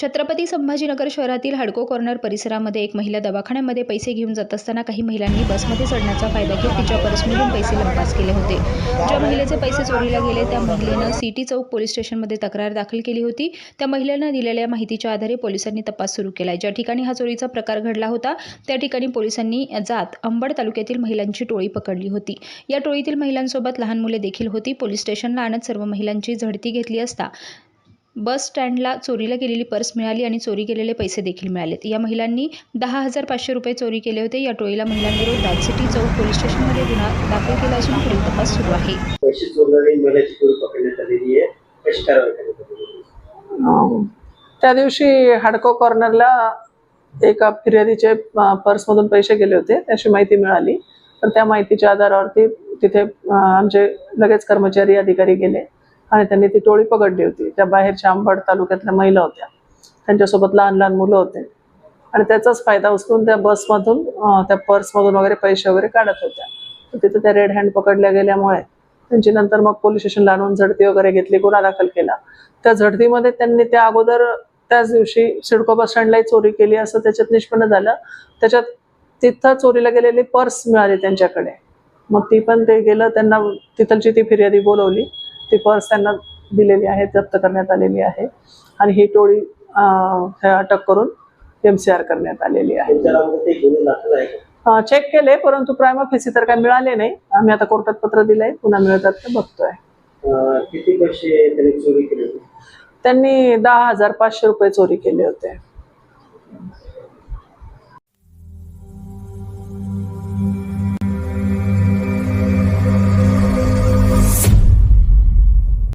छत्रपती संभाजीनगर शहरातील हडको कॉर्नर परिसरामध्ये एक महिला दवाखान्यामध्ये पैसे घेऊन जात असताना काही महिलांनी बसमध्ये चढण्याचा फायदा घेत तिच्या पर्समधून पैसे लंपास केले होते. ज्या महिलेचे पैसे चोरीला गेले त्या महिलेनं सिटी चौक पोलीस स्टेशनमध्ये तक्रार दाखल केली होती. त्या महिलेनं दिलेल्या माहितीच्या आधारे पोलिसांनी तपास सुरू केला ज्या ठिकाणी हा चोरीचा प्रकार घडला होता त्या ठिकाणी पोलिसांनी जात अंबड तालुक्यातील महिलांची टोळी पकडली होती. या टोळीतील महिलांसोबत लहान मुले देखील होती. पोलीस स्टेशनला आणत सर्व महिलांची झडती घेतली असता बस स्टँडला चोरीला गेलेली पर्स मिळाली आणि चोरी केलेले पैसे देखील मिळालेत. या महिलांनी दहा हजार पाचशे रुपये चोरी केले होते. या टोळीला महिलांविरोधात सिटी चौक पोलीस स्टेशनमध्ये गुन्हा दाखल केला असून पुढील तपास सुरू आहे. पैसे चोरणारी महिलाची टोळी पकडण्यात आलेली आहे. कशी कारवाई करण्यात आलेली आहे? अं, त्या दिवशी हाडको कॉर्नरला एका फिर्यादीचे अं, पर्समधून पैसे गेले होते. त्याची माहिती मिळाली. तर त्या माहितीच्या आधारावरती तिथे अं, आमचे लगेच कर्मचारी अधिकारी गेले. आणि त्यांनी ती टोळी पकडली होती. त्या बाहेरच्या अंबड तालुक्यातल्या महिला होत्या. त्यांच्यासोबत लहान लहान मुलं होते. आणि त्याचाच फायदा उचलून त्या बसमधून त्या पर्समधून वगैरे पैसे वगैरे काढत होत्या. तिथं त्या रेड हँड पकडल्या गेल्यामुळे त्यांची नंतर मग पोलीस स्टेशनला आणून झडती वगैरे घेतली गुन्हा दाखल केला. त्या झडतीमध्ये त्यांनी त्या अगोदर त्याच दिवशी सिडको बस स्टँडलाही चोरी केली असं त्याच्यात निष्पन्न झालं. त्याच्यात तिथं चोरीला गेलेली पर्स मिळाली त्यांच्याकडे. मग ती पण ते गेलं त्यांना तिथलची ती फिर्यादी बोलवली. ती पर्स त्यांना दिलेली आहे जप्त करण्यात आलेली आहे. आणि ही टोळी हे अटक करून एम सी आर करण्यात आलेली आहे? चेक केले परंतु प्रायमा फेसी तर काय मिळाले नाही. आम्ही आता कोर्टात पत्र दिलंय पुन्हा मिळतात ते बघतोय. किती पैसे त्यांनी चोरी केले होते? त्यांनी दहा हजार पाचशे रुपये चोरी केले होते.